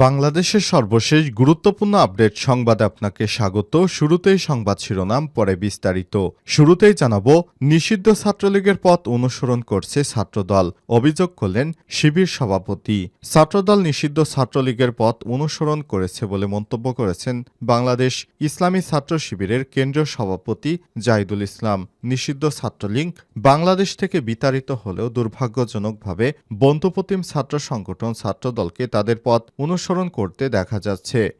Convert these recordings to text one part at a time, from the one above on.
বাংলাদেশের সর্বশেষ গুরুত্বপূর্ণ আপডেট সংবাদে আপনাকে স্বাগত। শুরুতেই সংবাদ শিরোনাম, পরে বিস্তারিত। শুরুতেই জানাব, নিষিদ্ধ ছাত্রলীগের পথ অনুসরণ করছে ছাত্রদল। অভিযোগ করলেন শিবির সভাপতি। ছাত্রদল নিষিদ্ধ ছাত্রলীগের পথ অনুসরণ করেছে বলে মন্তব্য করেছেন বাংলাদেশ ইসলামী ছাত্র শিবিরের কেন্দ্রীয় সভাপতি জাহিদুল ইসলাম। নিষিদ্ধ ছাত্রলীগ বাংলাদেশ থেকে বিতাড়িত হলেও দুর্ভাগ্যজনকভাবে বন্ধুপ্রতিম ছাত্র সংগঠন ছাত্রদলকে তাদের পথ অনুসরণ করতে দেখা যাচ্ছে।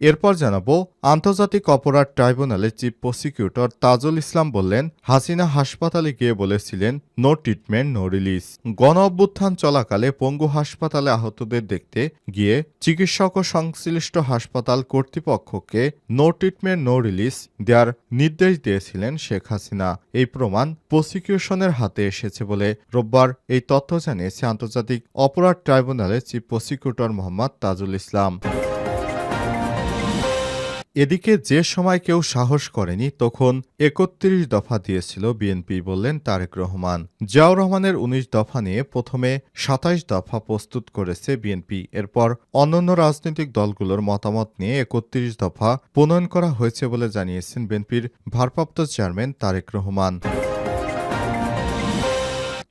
এরপর জানাব, আন্তর্জাতিক অপরাধ ট্রাইব্যুনালের চিফ প্রসিকিউটর তাজুল ইসলাম বললেন, হাসিনা হাসপাতালে গিয়ে বলেছিলেন নো ট্রিটমেন্ট নো রিলিজ গণ অভ্যুত্থান চলাকালে পঙ্গু হাসপাতালে আহতদের দেখতে গিয়ে চিকিৎসক ও সংশ্লিষ্ট হাসপাতাল কর্তৃপক্ষকে নো ট্রিটমেন্ট নো রিলিজ দেওয়ার নির্দেশ দিয়েছিলেন শেখ হাসিনা। এই প্রমাণ প্রসিকিউশনের হাতে এসেছে বলে রোববার এই তথ্য জানিয়েছে আন্তর্জাতিক অপরাধ ট্রাইব্যুনালের চিফ প্রসিকিউটর মোহাম্মদ তাজুল ইসলাম। এদিকে যে সময় কেউ সাহস করেনি, তখন একত্রিশ দফা দিয়েছিল বিএনপি বললেন তারেক রহমান। জিয়াউর রহমানের উনিশ দফা নিয়ে প্রথমে সাতাইশ দফা প্রস্তুত করেছে বিএনপি। এরপর অন্যান্য রাজনৈতিক দলগুলোর মতামত নিয়ে একত্রিশ দফা প্রণয়ন করা হয়েছে বলে জানিয়েছেন বিএনপির ভারপ্রাপ্ত চেয়ারম্যান তারেক রহমান।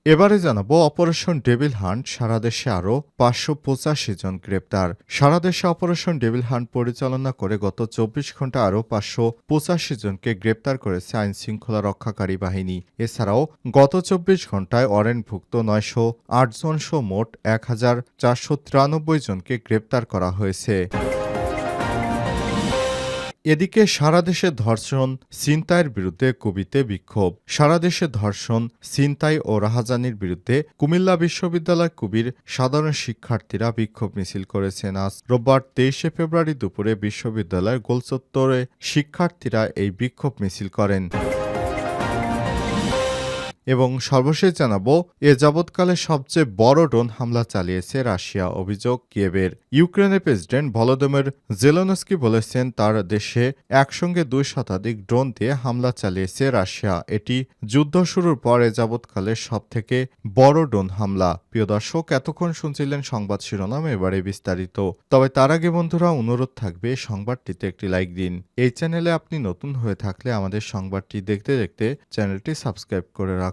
এবারে জানাব অপারেশন ডেভিল হান্ট, সারা দেশে আরও পাঁচশো পঁচাশি জন গ্রেপ্তার। সারা দেশে অপারেশন ডেভিল হান্ট পরিচালনা করে গত চব্বিশ ঘণ্টা আরও পাঁচশো পঁচাশি জনকে গ্রেপ্তার করেছে আইন শৃঙ্খলা রক্ষাকারী বাহিনী। এছাড়াও গত চব্বিশ ঘন্টায় অরেনভুক্ত নয়শো আট জন সহ মোট এক হাজার চারশো তিরানব্বই জনকে গ্রেপ্তার করা হয়েছে। এদিকে সারা দেশে ধর্ষণ সিনতাইয়ের বিরুদ্ধে কবিতে বিক্ষোভ। সারা দেশে ধর্ষণ সিনতাই ও রাহাজানির বিরুদ্ধে কুমিল্লা বিশ্ববিদ্যালয় কবির সাধারণ শিক্ষার্থীরা বিক্ষোভ মিছিল করেছেন আজ। রোববার তেইশে ফেব্রুয়ারি দুপুরে বিশ্ববিদ্যালয়ের গোলচত্বরে শিক্ষার্থীরা এই বিক্ষোভ মিছিল করেন। এবং সর্বশেষ জানাব, এ যাবৎকালে সবচেয়ে বড় ড্রোন হামলা চালিয়েছে রাশিয়া, অভিযোগ কিয়েভের। ইউক্রেনের প্রেসিডেন্ট ভলোদমের জেলোনস্কি বলেছেন, তার দেশে একসঙ্গে দুই শতাধিক ড্রোন দিয়ে হামলা চালিয়েছে রাশিয়া। এটি যুদ্ধ শুরুর পর এ যাবৎকালে সবথেকে বড় ড্রোন হামলা। প্রিয় দর্শক, এতক্ষণ শুনছিলেন সংবাদ শিরোনাম, এবারে বিস্তারিত। তবে তার আগে বন্ধুরা, অনুরোধ থাকবে সংবাদটিতে একটি লাইক দিন। এই চ্যানেলে আপনি নতুন হয়ে থাকলে আমাদের সংবাদটি দেখতে দেখতে চ্যানেলটি সাবস্ক্রাইব করে রাখুন।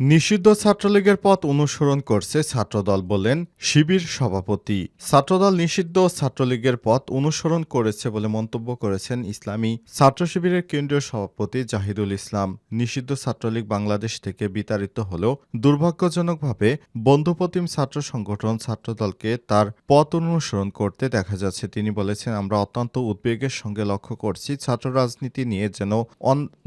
নিষিদ্ধ ছাত্রলীগের পথ অনুসরণ করছে ছাত্রদল বলেন শিবির সভাপতি। ছাত্রদল নিষিদ্ধ ছাত্রলীগের পথ অনুসরণ করেছে বলে মন্তব্য করেছেন ইসলামী ছাত্র শিবিরের কেন্দ্রীয় সভাপতি জাহিদুল ইসলাম। নিষিদ্ধ ছাত্রলীগ বাংলাদেশ থেকে বিতাড়িত হলেও দুর্ভাগ্যজনকভাবে বন্ধুপ্রতিম ছাত্র সংগঠন ছাত্রদলকে তার পথ অনুসরণ করতে দেখা যাচ্ছে। তিনি বলেছেন, আমরা অত্যন্ত উদ্বেগের সঙ্গে লক্ষ্য করছি ছাত্র রাজনীতি নিয়ে যেন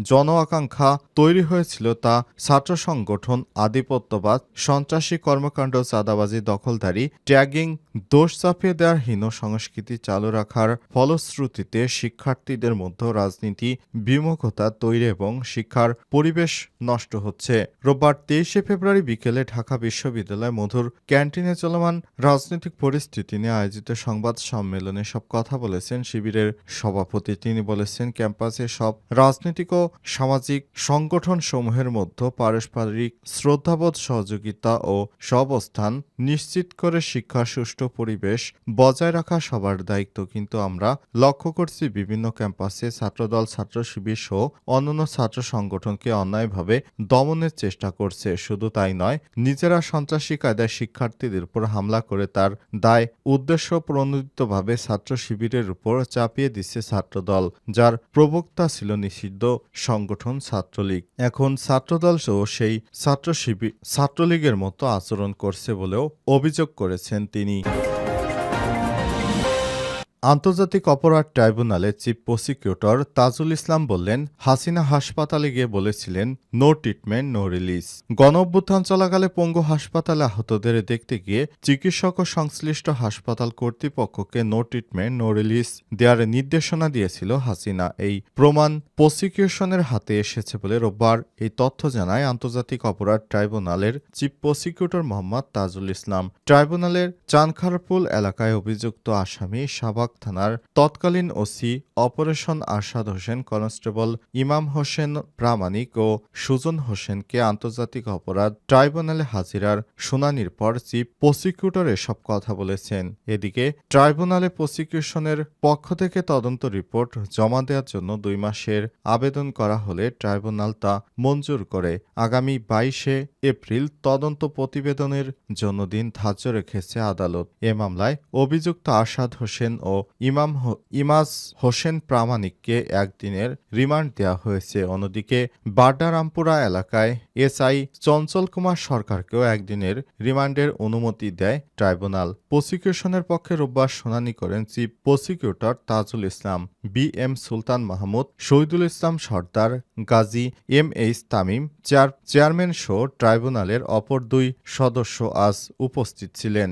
জন আকাঙ্ক্ষা তৈরি হয়েছিল তা ছাত্র সংগঠন আধিপত্যবাদ, সন্ত্রাসী কর্মকাণ্ড চাঁদাবাজি দখলদারি, ট্যাগিং, দোষ চাপিয়ে দেওয়ার হীন সংস্কৃতি চালু রাখার ফলশ্রুতিতে শিক্ষার্থীদের মধ্যে রাজনীতি বিমুখতা তৈরি এবং শিক্ষার পরিবেশ নষ্ট হচ্ছে। রোববার তেইশে ফেব্রুয়ারি বিকেলে ঢাকা বিশ্ববিদ্যালয় মধুর ক্যান্টিনে চলমান রাজনৈতিক পরিস্থিতি নিয়ে আয়োজিত সংবাদ সম্মেলনে সব কথা বলেছেন শিবিরের সভাপতি। তিনি বলেছেন, ক্যাম্পাসে সব রাজনৈতিক ও সামাজিক সংগঠন সমূহের মধ্যে পারস্পরিক শ্রদ্ধাবোধ, সহযোগিতা ও সবস্থান নিশ্চিত করে শিক্ষা, সুষ্ঠু পরিবেশ বজায় রাখা সবার দায়িত্ব। কিন্তু আমরা লক্ষ্য করছি বিভিন্ন ক্যাম্পাসে ছাত্রদল, ছাত্র শিবির সহ অন্যান্য ছাত্র সংগঠনকে অন্যায়ভাবে দমনের চেষ্টা করছে। শুধু তাই নয়, নিজেরা সন্ত্রাসী কায়দায় শিক্ষার্থীদের উপর হামলা করে তার দায় উদ্দেশ্য প্রণোদিতভাবে ছাত্র শিবিরের উপর চাপিয়ে দিচ্ছে ছাত্রদল, যার প্রবক্তা ছিল নিষিদ্ধ সংগঠন ছাত্রলীগ। এখন ছাত্রদল সহ সেই ছাত্র শিবির ছাত্রলীগের মতো আচরণ করছে বলেও অভিযোগ করেছেন তিনি। আন্তর্জাতিক অপরাধ ট্রাইব্যুনালে চিফ প্রসিকিউটর তাজুল ইসলাম বললেন, হাসিনা হাসপাতালে গিয়ে বলেছিলেন নো ট্রিটমেন্ট নো রিলিজ গণ অভ্যুত্থান চলাকালে পঙ্গু হাসপাতালে আহতদের দেখতে গিয়ে চিকিৎসক ও সংশ্লিষ্ট হাসপাতাল কর্তৃপক্ষকে নো ট্রিটমেন্ট নো রিলিজ দেওয়ার নির্দেশনা দিয়েছিল হাসিনা। এই প্রমাণ প্রসিকিউশনের হাতে এসেছে বলে রোববার এই তথ্য জানায় আন্তর্জাতিক অপরাধ ট্রাইব্যুনালের চিফ প্রসিকিউটর মোহাম্মদ তাজুল ইসলাম। ট্রাইব্যুনালের চানখারপুল এলাকায় অভিযুক্ত আসামি শাবাক থানার তৎকালীন OC operation Arshad Hossain, constable Imam Hossain Pramanik ও সুজন হোসেনকে আন্তর্জাতিক অপরাধ ট্রাইব্যুনালে হাজিরার শুনানির পর চিফ প্রসিকিউটর এসব কথা বলেছেন। এদিকে ট্রাইব্যুনালে প্রসিকিউশনের পক্ষ থেকে তদন্ত রিপোর্ট জমা দেওয়ার জন্য দুই মাসের আবেদন করা হলে ট্রাইব্যুনাল তা মঞ্জুর করে। আগামী বাইশে এপ্রিল তদন্ত প্রতিবেদনের জন্য দিন ধার্য রেখেছে আদালত। এ মামলায় অভিযুক্ত আসাদ হোসেন ও ইমাম ইমাজ হোসেন প্রামাণিককে একদিনের রিমান্ড দেওয়া হয়েছে। অন্যদিকে বাড্ডারামপুরা এলাকায় এসআই চঞ্চল কুমার সরকারকেও একদিনের রিমান্ডের অনুমতি দেয় ট্রাইব্যুনাল। প্রসিকিউশনের পক্ষে রোববার শুনানি করেন chief prosecutor Tajul Islam, B M Sultan Mahmud, Shahidul Islam Sardar, Gazi M H Tamim chair chairman সহ ট্রাইব্যুনালের অপর দুই সদস্য আজ উপস্থিত ছিলেন।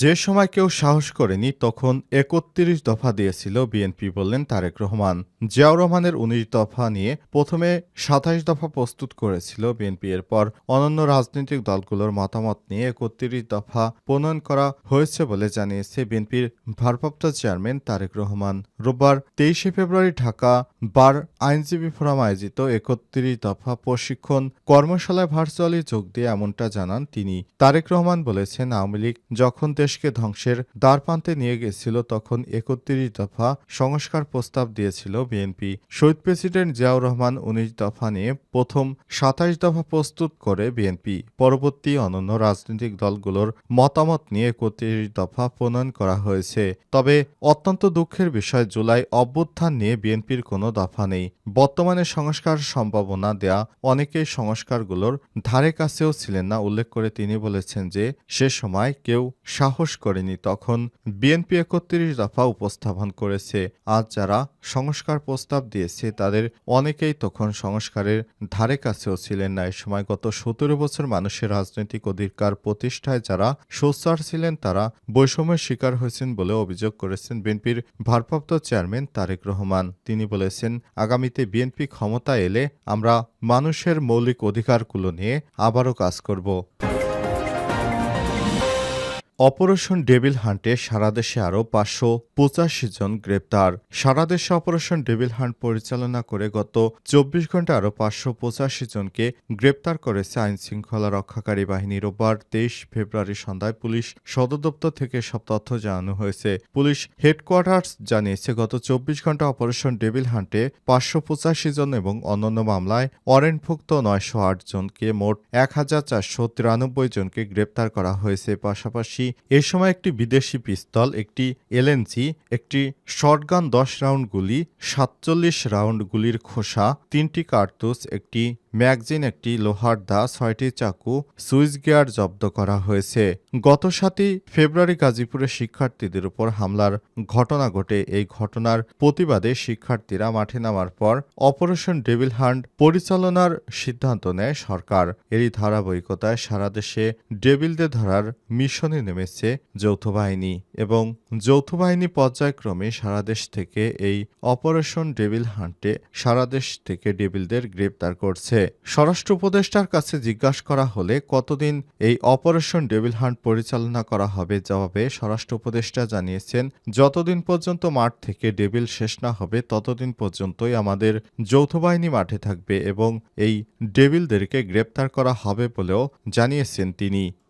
যে সময় কেউ সাহস করেনি, তখন একত্রিশ দফা দিয়েছিল বিএনপি বললেন তারেক রহমান। জিয়াউর রহমানের উনিশ দফা নিয়ে প্রথমে সাতাইশ দফা প্রস্তুত করেছিল বিএনপি। এরপর অনন্য রাজনৈতিক দলগুলোর মতামত নিয়ে একত্রিশ দফা প্রণয়ন করা হয়েছে বলে জানিয়েছে বিএনপির ভারপ্রাপ্ত চেয়ারম্যান তারেক রহমান। রোববার তেইশে ফেব্রুয়ারি ঢাকা বার আইনজীবী ফোরাম আয়োজিত একত্রিশ দফা প্রশিক্ষণ কর্মশালায় ভার্চুয়ালি যোগ দিয়ে এমনটা জানান তিনি। তারেক রহমান বলেছেন, আওয়ামী লীগ যখন দেশকে ধ্বংসের দ্বারপ্রান্তে নিয়ে গেছিল তখন একত্রিশ দফা সংস্কার প্রস্তাব দিয়েছিল বিএনপি। শহীদ প্রেসিডেন্ট জিয়াউর রহমান উনিশ দফা নিয়ে প্রথম সাতাইশ দফা প্রস্তুত করে বিএনপি। পরবর্তী অনন্য রাজনৈতিক দলগুলোর মতামত নিয়ে একত্রিশ দফা প্রণয়ন করা হয়েছে। তবে অত্যন্ত দুঃখের বিষয়, জুলাই অভ্যুত্থান নিয়ে বিএনপির কোনো দফা নেই। বর্তমানে সংস্কার সম্ভাবনা দেয়া অনেকেই সংস্কারগুলোর ধারে কাছেও ছিলেন না। উল্লেখ করে তিনি বলেছেন যে, সে সময় কেউ সাহস করেনি, তখন বিএনপি একত্রিশ দফা উপস্থাপন করেছে। আজ যারা সংস্কার প্রস্তাব দিয়েছে, তাদের অনেকেই তখন সংস্কারের ধারে কাছেও ছিলেন না। এ সময় গত সতেরো বছর মানুষের রাজনৈতিক অধিকার প্রতিষ্ঠায় যারা সোচ্চার ছিলেন, তারা বৈষম্যের শিকার হয়েছেন বলে অভিযোগ করেছেন বিএনপির ভারপ্রাপ্ত চেয়ারম্যান তারেক রহমান। তিনি বলেছেন, আগামীতে বিএনপি ক্ষমতা এলে আমরা মানুষের মৌলিক অধিকারগুলো নিয়ে আবারও কাজ করব। অপারেশন ডেভিল হান্টে সারা দেশে আরও পাঁচশো পঁচাশি জন গ্রেপ্তার। সারা দেশে অপারেশন ডেভিল হান্ট পরিচালনা করে গত চব্বিশ ঘণ্টা আরও পাঁচশো পঁচাশি জনকে গ্রেপ্তার করেছে আইন শৃঙ্খলা রক্ষাকারী বাহিনী। রোববার তেইশ ফেব্রুয়ারি সন্ধ্যায় পুলিশ সদর দপ্তর থেকে সব তথ্য জানানো হয়েছে। পুলিশ হেডকোয়ার্টার্স জানিয়েছে, গত চব্বিশ ঘণ্টা অপারেশন ডেভিল হান্টে পাঁচশো পঁচাশি জন এবং অন্যান্য মামলায় ওয়ারেন্টভুক্ত নয়শো আট জনকে মোট এক হাজার চারশো তিরানব্বই জনকে গ্রেপ্তার করা হয়েছে। পাশাপাশি এ সময় একটি বিদেশি পিস্তল, একটি এলএনসি একটি শটগান দশ রাউন্ড গুলি, সাতচল্লিশ রাউন্ড গুলির খোসা, তিনটি কার্তুস একটি ম্যাগজিন একটি লোহার দা ছয়টি চাকু সুইচ গিয়ার জব্দ করা হয়েছে। গত সাতই ফেব্রুয়ারি গাজীপুরে শিক্ষার্থীদের উপর হামলার ঘটনা ঘটে। এই ঘটনার প্রতিবাদে শিক্ষার্থীরা মাঠে নামার পর অপারেশন ডেভিল হান্ট পরিচালনার সিদ্ধান্ত নেয় সরকার। এরই ধারাবাহিকতায় সারা দেশে ডেভিলদের ধরার মিশনে নেমেছে যৌথ বাহিনী এবং যৌথ বাহিনী পর্যায়ক্রমে সারা দেশ থেকে এই অপারেশন ডেভিল হান্টে সারা দেশ থেকে ডেভিলদের গ্রেপ্তার করছে। স্বরাষ্ট্র উপদেষ্টার কাছে জিজ্ঞাসা করা হলে কতদিন এই অপারেশন ডেভিল হান্ট পরিচালনা করা হবে জবাবে স্বরাষ্ট্র উপদেষ্টা জানিয়েছেন, যতদিন পর্যন্ত মাঠ থেকে ডেভিল শেষ না হবে, ততদিন পর্যন্তই আমাদের যৌথ বাহিনী মাঠে থাকবে এবং এই ডেভিলদেরকে গ্রেপ্তার করা হবে বলেও জানিয়েছেন তিনি।